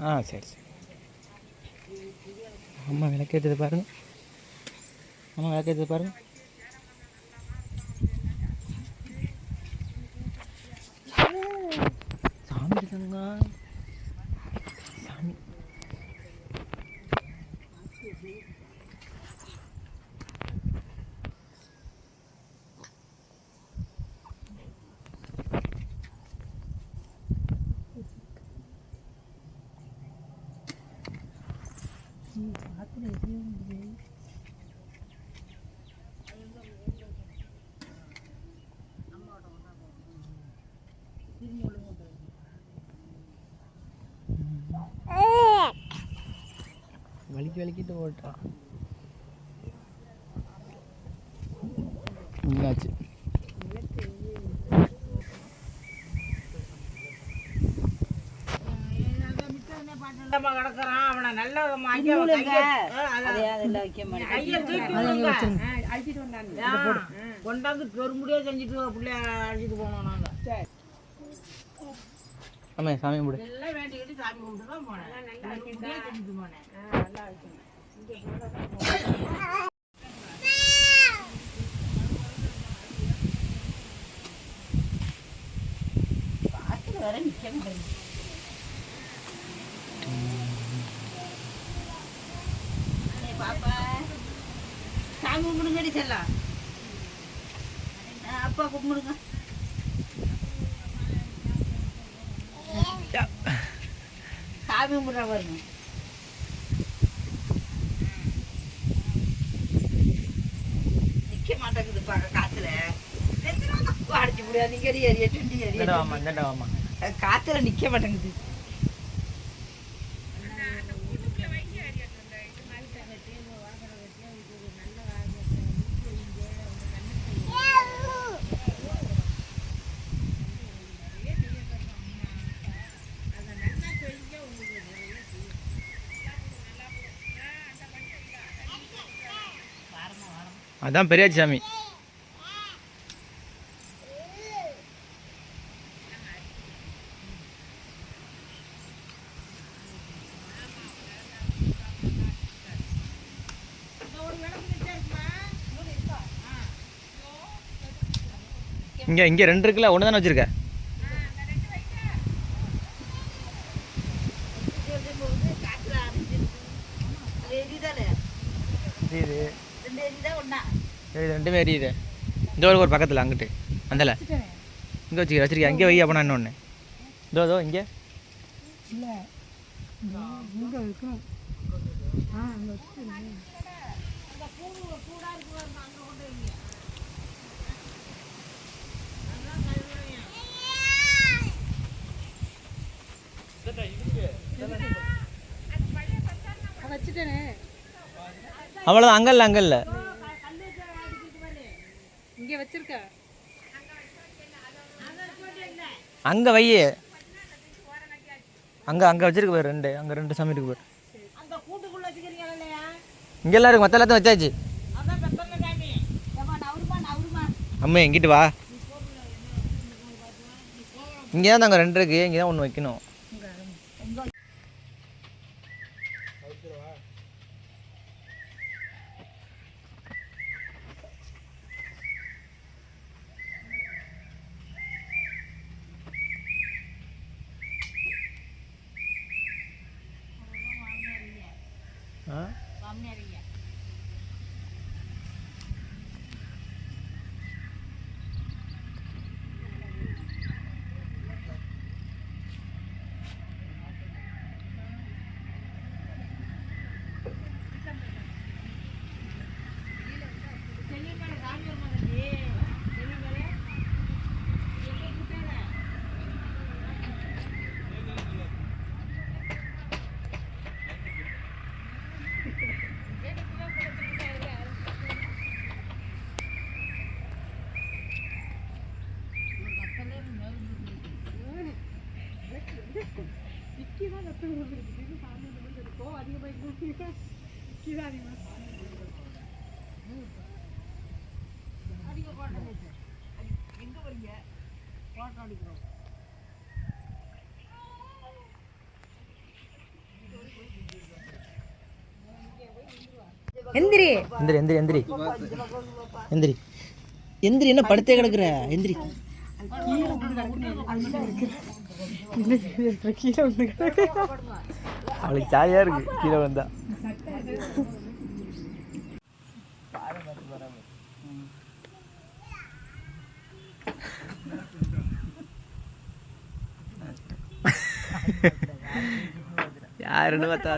ஆ சரி சரி. அம்மா விளக்கேற்றது பாருங்க. அம்மா விளக்கேற்றது பாருங்க. சாமி இருக்காங்க சாமி வலிக்கு வலிக்கிட்டு ஓட்டுறான் என்னாச்சு நல்ல கொண்டாந்து பெருமுடியா செஞ்சுட்டு பிள்ளைய அழைச்சிட்டு போனோம் நாங்க. சாமி கும்பிடு. எல்லாம் வேண்டிக்கிட்டு சாமி கும்பிட்டு தான் போனேன் பெருமுடியா செஞ்சுட்டு போனேன். சாமி கும்பிடுங்கடி செல்லாம் அப்பா கும்பிடுங்க. சாமி கும்பிட்ற பாருங்க. நிக்க மாட்டேங்குது பாக்க காத்துல. அடிச்சு முடியாது நீங்க எரிய சுண்டி எரிய காத்துல நிக்க மாட்டேங்குது. அதான் பெரியாச்சி சாமி இங்கே இங்கே ரெண்டு இருக்குல்ல ஒன்று தானே வச்சுருக்க? இது. இது ரெண்டுமே எரியுது இந்த ஒரு ஒரு பக்கத்தில் அங்கிட்டு. அந்தல. இங்கே வச்சுக்க வச்சிருக்கேன் அங்கே வை அப்போ இன்னொன்று இதோ இதோ இங்கே. இல்லை அங்கே இல்லை இங்க வச்சிருக்க. அங்கே வை அங்கே அங்கே வச்சிருக்கு பாரு ரெண்டு. அங்கே ரெண்டு சாமி இருக்கு பாரு. இங்கே எல்லாம் இருக்கு மற்ற எல்லாத்தையும் வச்சாச்சு. அம்மா எங்கிட்டு வா. இங்கே தான் அங்கே ரெண்டு இருக்கு இங்கே தான் ஒன்று வைக்கணும். പറഞ്ഞാൽ எந்திரி. எந்திரி எந்திரி எந்திரி. எந்திரி. எந்திரி என்ன படுத்தே கிடக்குற? எந்திரி. அவளுக்கு ஜாலியாக இருக்கு. கீழே வந்தா யாருன்னு பார்த்தா